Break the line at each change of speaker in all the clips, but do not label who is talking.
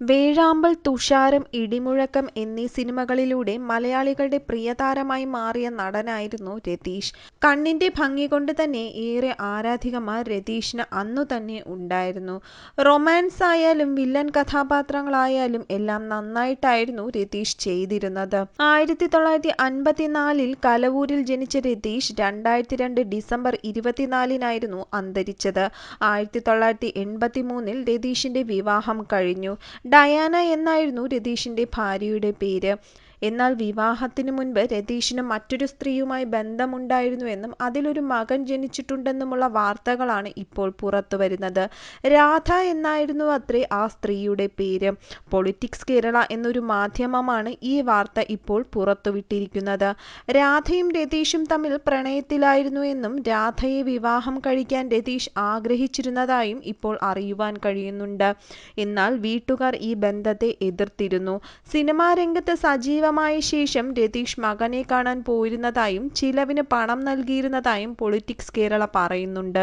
വേഴാമ്പൽ തുഷാരം ഇടിമുഴക്കം എന്നീ സിനിമകളിലൂടെ മലയാളികളുടെ പ്രിയതാരമായി മാറിയ നടനായിരുന്നു രതീഷ്. കണ്ണിന്റെ ഭംഗി കൊണ്ട് തന്നെ ഏറെ ആരാധികമാർ രതീഷിന് അന്നു തന്നെ ഉണ്ടായിരുന്നു. റൊമാൻസ് ആയാലും വില്ലൻ കഥാപാത്രങ്ങളായാലും എല്ലാം നന്നായിട്ടായിരുന്നു രതീഷ് ചെയ്തിരുന്നത്. ആയിരത്തി തൊള്ളായിരത്തി അൻപത്തിനാലിൽ കലവൂരിൽ ജനിച്ച രതീഷ് രണ്ടായിരത്തി രണ്ട് ഡിസംബർ ഇരുപത്തിനാലിനായിരുന്നു അന്തരിച്ചത്. ആയിരത്തി തൊള്ളായിരത്തി എൺപത്തി മൂന്നിൽ രതീഷിന്റെ വിവാഹം കഴിഞ്ഞു. ഡയാന എന്നായിരുന്നു രതീഷിന്റെ ഭാര്യയുടെ പേര്. എന്നാൽ വിവാഹത്തിനു മുൻപ് രതീഷിന് മറ്റൊരു സ്ത്രീയുമായി ബന്ധമുണ്ടായിരുന്നുവെന്നും അതിലൊരു മകൻ ജനിച്ചിട്ടുണ്ടെന്നുമുള്ള വാർത്തകളാണ് ഇപ്പോൾ പുറത്തുവരുന്നത്. രാധ എന്നായിരുന്നു അത്രേ ആ സ്ത്രീയുടെ പേര്. പൊളിറ്റിക്സ് കേരള എന്നൊരു മാധ്യമമാണ് ഈ വാർത്ത ഇപ്പോൾ പുറത്തുവിട്ടിരിക്കുന്നത്. രാധയും രതീഷും തമ്മിൽ പ്രണയത്തിലായിരുന്നു എന്നും രാധയെ വിവാഹം കഴിക്കാൻ രതീഷ് ആഗ്രഹിച്ചിരുന്നതായും ഇപ്പോൾ അറിയുവാൻ കഴിയുന്നുണ്ട്. എന്നാൽ വീട്ടുകാർ ഈ ബന്ധത്തെ എതിർത്തിരുന്നു. സിനിമാരംഗത്ത് സജീവമായ ശേഷം രതീഷ് മകനെ കാണാൻ പോയിരുന്നതായും ചിലവിന് പണം നൽകിയിരുന്നതായും പൊളിറ്റിക്സ് കേരള പറയുന്നുണ്ട്.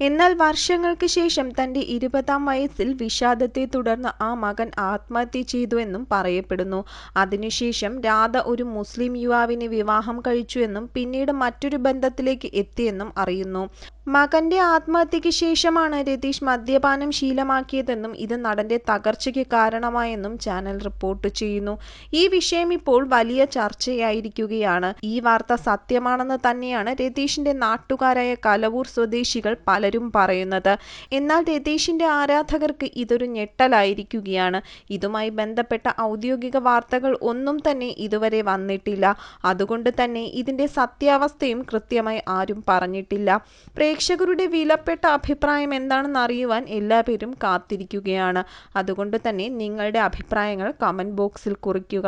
എന്നാൽ വർഷങ്ങൾക്ക് ശേഷം തന്റെ ഇരുപതാം വയസ്സിൽ വിഷാദത്തെ തുടർന്ന് ആ മകൻ ആത്മഹത്യ ചെയ്തുവെന്നും പറയപ്പെടുന്നു. അതിനുശേഷം രാധ ഒരു മുസ്ലിം യുവാവിനെ വിവാഹം കഴിച്ചുവെന്നും പിന്നീട് മറ്റൊരു ബന്ധത്തിലേക്ക് എത്തിയെന്നും അറിയുന്നു. മകന്റെ ആത്മഹത്യയ്ക്ക് ശേഷമാണ് രതീഷ് മദ്യപാനം ശീലമാക്കിയതെന്നും ഇത് നടന്റെ തകർച്ചയ്ക്ക് കാരണമായെന്നും ചാനൽ റിപ്പോർട്ട് ചെയ്യുന്നു. ഈ വിഷയം ഇപ്പോൾ വലിയ ചർച്ചയായിരിക്കുകയാണ്. ഈ വാർത്ത സത്യമാണെന്ന് തന്നെയാണ് രതീഷിന്റെ നാട്ടുകാരായ കലവൂർ സ്വദേശികൾ പലരും പറയുന്നത്. എന്നാൽ രതീഷിന്റെ ആരാധകർക്ക് ഇതൊരു ഞെട്ടലായിരിക്കുകയാണ്. ഇതുമായി ബന്ധപ്പെട്ട ഔദ്യോഗിക വാർത്തകൾ ഒന്നും തന്നെ ഇതുവരെ വന്നിട്ടില്ല. അതുകൊണ്ട് തന്നെ ഇതിന്റെ സത്യാവസ്ഥയും കൃത്യമായി ആരും പറഞ്ഞിട്ടില്ല. പ്രേക്ഷകരുടെ വിലപ്പെട്ട അഭിപ്രായം എന്താണെന്ന് അറിയുവാൻ എല്ലാവരും കാത്തിരിക്കുകയാണ്. അതുകൊണ്ട് തന്നെ നിങ്ങളുടെ അഭിപ്രായങ്ങൾ കമന്റ് ബോക്സിൽ കുറിക്കുക.